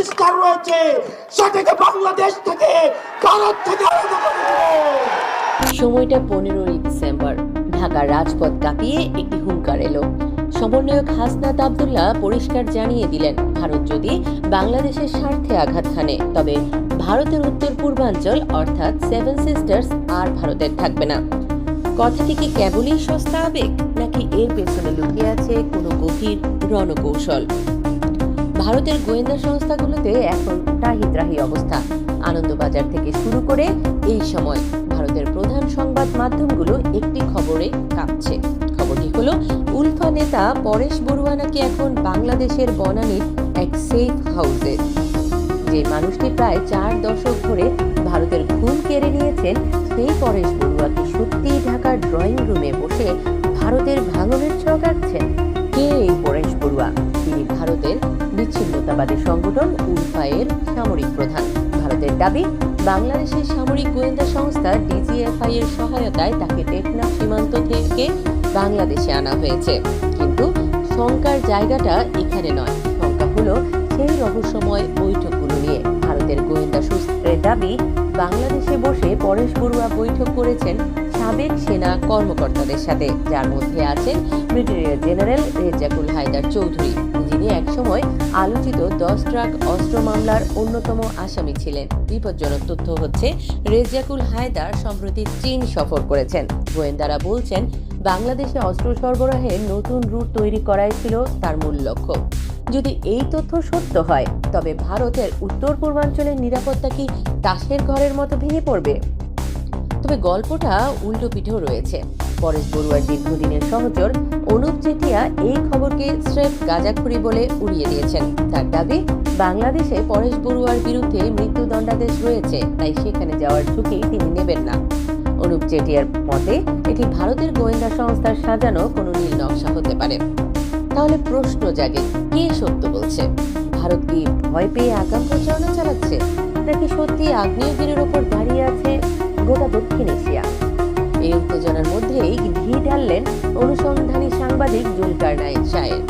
পাকিস্তান রয়েছে। সেটাকে বাংলাদেশ থেকে ভারত থেকে আলাদা করে সময়টা পনেরোই ডিসেম্বর। ঢাকার রাজপথ কাঁপিয়ে একটি হুঙ্কার এলো। সমন্বয়ক হাসনাত আবদুল্লাহ পরিষ্কার জানিয়ে দিলেন, ভারত যদি বাংলাদেশের স্বার্থে আঘাত হানে, তবে ভারতের উত্তর পূর্বাঞ্চল অর্থাৎ সেভেন সিস্টার্স আর ভারতের থাকবে না। কথাটি কি কেবলই সস্তা আবেগ, নাকি এর পেছনে লুকিয়ে আছে কোনো গভীর রণকৌশল? ভারতের গোয়েন্দা সংস্থাগুলোতে এখন টাহিত্রাহি অবস্থা। আনন্দবাজার থেকে শুরু করে এই সময় ভারতের প্রধান সংবাদ মাধ্যমগুলো একটি খবরে কাঁপছে। খবরটি হলো, উলফা নেতা পরেশ বড়ুয়া নাকি এখন বাংলাদেশের বনানীর এক সেফ হাউসে যে মানুষটি প্রায় চার দশক ধরে ভারতের ঘুম কেড়ে নিয়েছেন, সেই পরেশ বড়ুয়া কি সত্যিই ঢাকার ড্রয়িং রুমে বসে ভারতের ভাঙনের ছক কে এই পরেশ বড়ুয়া? বিচ্ছিন্নতাবাদী সংগঠন উলফায়ের সামরিক প্রধান। ভারতের দাবি, বাংলাদেশের সামরিক গোয়েন্দা সংস্থা ডিজিএফআই এর সহায়তায় তাকে টেকনাফ সীমান্ত থেকে বাংলাদেশে আনা হয়েছে। কিন্তু শঙ্কার জায়গাটা এখানে নয়। শঙ্কা হলো সেই রহস্যময় বৈঠকগুলো নিয়ে। ভারতের গোয়েন্দা সূত্রের দাবি, বাংলাদেশে বসে পরেশ বড়ুয়া বৈঠক করেছেন সাবেক সেনা কর্মকর্তাদের সাথে, যার মধ্যে আছেন ব্রিগেডিয়ার জেনারেল রেজাকুল হায়দার চৌধুরী। যিনি একসময় আলোচিত দশ ট্রাক অস্ত্র মামলার অন্যতম আসামি ছিলেন। বিপজ্জনক তথ্য হচ্ছে রেজাকুল হায়দার সম্প্রতি চীন সফর করেছেন। গোয়েন্দারা বলছেন, বাংলাদেশে অস্ত্র সরবরাহের নতুন রুট তৈরি করাই ছিল তার মূল লক্ষ্য। যদি এই তথ্য সত্য হয়, তবে ভারতের উত্তর পূর্বাঞ্চলের নিরাপত্তা কি তাসের ঘরের মতো ভেঙে পড়বে? তবে গল্পটা উল্টো পিঠেও রয়েছে। পরেশ বড়ুয়ার দীর্ঘদিনের সহচর অনুপ চেটিয়া এই খবরকে স্রেফ গাজাখুরি বলে উড়িয়ে দিয়েছেন। তার দাবি, বাংলাদেশে পরেশ বড়ুয়ার বিরুদ্ধে মৃত্যুদণ্ডাদেশ রয়েছে, তাই সেখানে যাওয়ার ঝুঁকি তিনি নেবেন না। অনুপ চেটিয়ার মতে, এটি ভারতের গোয়েন্দা সংস্থার সাজানো কোনো নীল নকশা হতে পারে। তাহলে প্রশ্ন জাগে, কে সত্য বলছে? ভারত কি ভয় পেয়ে আগাম প্রচারণা চালাচ্ছে, নাকি সত্যি আগ্নেয়গিরির ওপর দাঁড়িয়ে আছে গোটা দক্ষিণ এশিয়া। এই উত্তেজনার মধ্যেই ঘি ঢাললেন অনুসন্ধানী সাংবাদিক জুলকার নাইন শায়ের।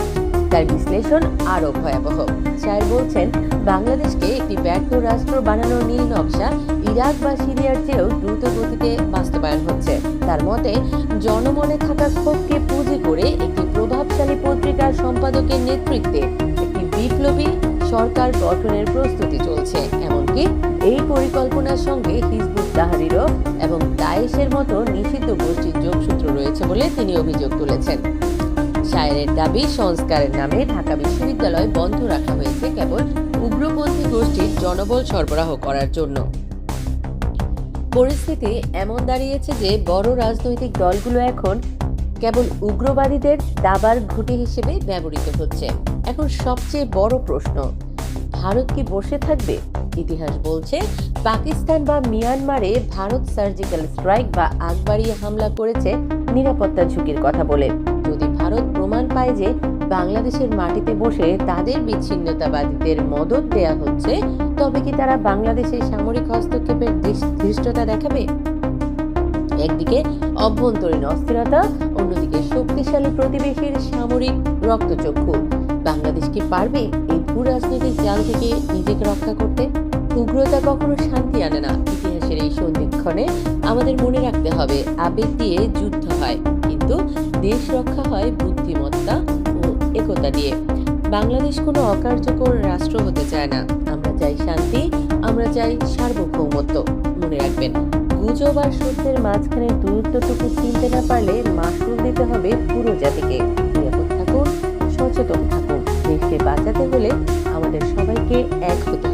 তার বিশ্লেষণ আরও ভয়াবহ। শায়ের বলছেন, বাংলাদেশকে একটি ব্যর্থ রাষ্ট্র বানানোর নীল নকশা ইরাক বা সিরিয়ার চেয়েও দ্রুত গতিতে বাস্তবায়ন হচ্ছে। তার মতে, জনমনে থাকা ক্ষোভকে পুঁজি করে একটি প্রভাবশালী পত্রিকার সম্পাদকের নেতৃত্বে একটি বিপ্লবী সরকার গঠনের প্রস্তুতি চলছে। এমনকি এই পরিকল্পনার সঙ্গে হিজবুত তাহারিরও এবং দায়েশের মতো নিষিদ্ধ গোষ্ঠীর যোগসূত্র রয়েছে বলে তিনি অভিযোগ তুলেছেন। শায়ের দাবি, সংস্কারের নামে ঢাকা বিশ্ববিদ্যালয় বন্ধ রাখা হয়েছে কেবল উগ্রপন্থী গোষ্ঠীর জনবল সরবরাহ করার জন্য। পরিস্থিতি এমন দাঁড়িয়েছে যে বড় রাজনৈতিক দলগুলো এখন কেবল উগ্রবাদীদের দাবার ঘুঁটি হিসেবে ব্যবহৃত হচ্ছে। এখন সবচেয়ে বড় প্রশ্ন ভারত কি বসে থাকবে? ইতিহাস বলছে, পাকিস্তান বা মিয়ানমারে ভারত সার্জিক্যাল স্ট্রাইক বা আগবাড়িয়ে হামলা করেছে নিরাপত্তা ঝুঁকির কথা বলে। যদি ভারত প্রমাণ পায় যে বাংলাদেশের মাটিতে বসে তাদের বিচ্ছিন্নতাবাদীদের মদত দেয়া হচ্ছে, তবে কি তারা বাংলাদেশের সামরিক হস্তক্ষেপের ধৃষ্টতা দেখাবে? একদিকে অভ্যন্তরীণ অস্থিরতা, অন্যদিকে শক্তিশালী প্রতিবেশীর সামরিক রক্তচক্ষু। বাংলাদেশ কি পারবে এই ভূ রাজনৈতিক জাল থেকে নিজেকে রক্ষা করতে? উগ্রতা কখনো শান্তি আনে না, ইতিহাসের এই সন্ধিক্ষণে আমাদের মনে রাখতে হবে, আবেগ দিয়ে যুদ্ধ হয়, কিন্তু দেশ রক্ষা হয় বুদ্ধিমত্তা ও একতা দিয়ে। বাংলাদেশ কোনো অকার্যকর রাষ্ট্র হতে চায় না, আমরা চাই শান্তি, আমরা চাই সার্বভৌমত্ব, মনে রাখবেন। গুজব আর সত্যের মাঝখানে দূরত্বটুকু চিনতে না পারলে মাসুল দিতে হবে পুরো জাতিকে। নিরাপদ থাকুন, সচেতন থাকুন। দেশকে বাঁচাতে হলে আমাদের সবাইকে এক হতে